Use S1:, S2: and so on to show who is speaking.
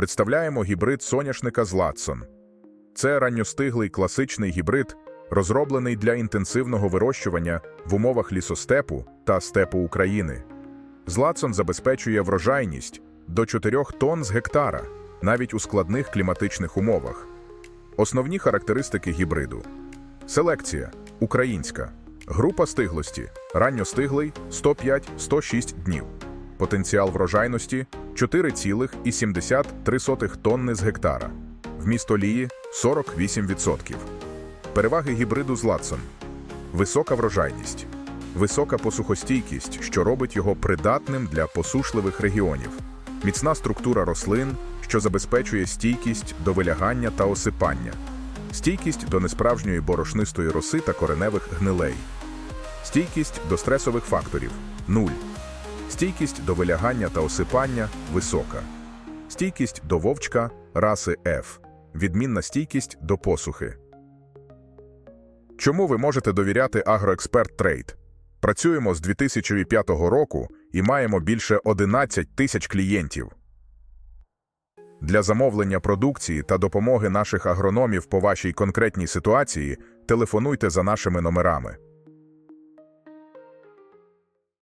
S1: Представляємо гібрид соняшника з Ладсон. Це ранньостиглий класичний гібрид, розроблений для інтенсивного вирощування в умовах лісостепу та степу України. Златсон забезпечує врожайність до 4 тонн з гектара, навіть у складних кліматичних умовах. Основні характеристики гібриду: селекція українська, група стиглості, ранньостиглий 105-106 днів, потенціал врожайності 4,73 тонни з гектара, вміст олії 48%. Переваги гібриду Златсон висока врожайність, висока посухостійкість, що робить його придатним для посушливих регіонів, міцна структура рослин, що забезпечує стійкість до вилягання та осипання, стійкість до несправжньої борошнистої роси та кореневих гнилей, стійкість до стресових факторів 0, стійкість до вилягання та осипання висока, стійкість до вовчка раси F, відмінна стійкість до посухи. Чому ви можете довіряти Агроексперт Трейд? Працюємо з 2005 року і маємо більше 11 тисяч клієнтів. Для замовлення продукції та допомоги наших агрономів по вашій конкретній ситуації телефонуйте за нашими номерами.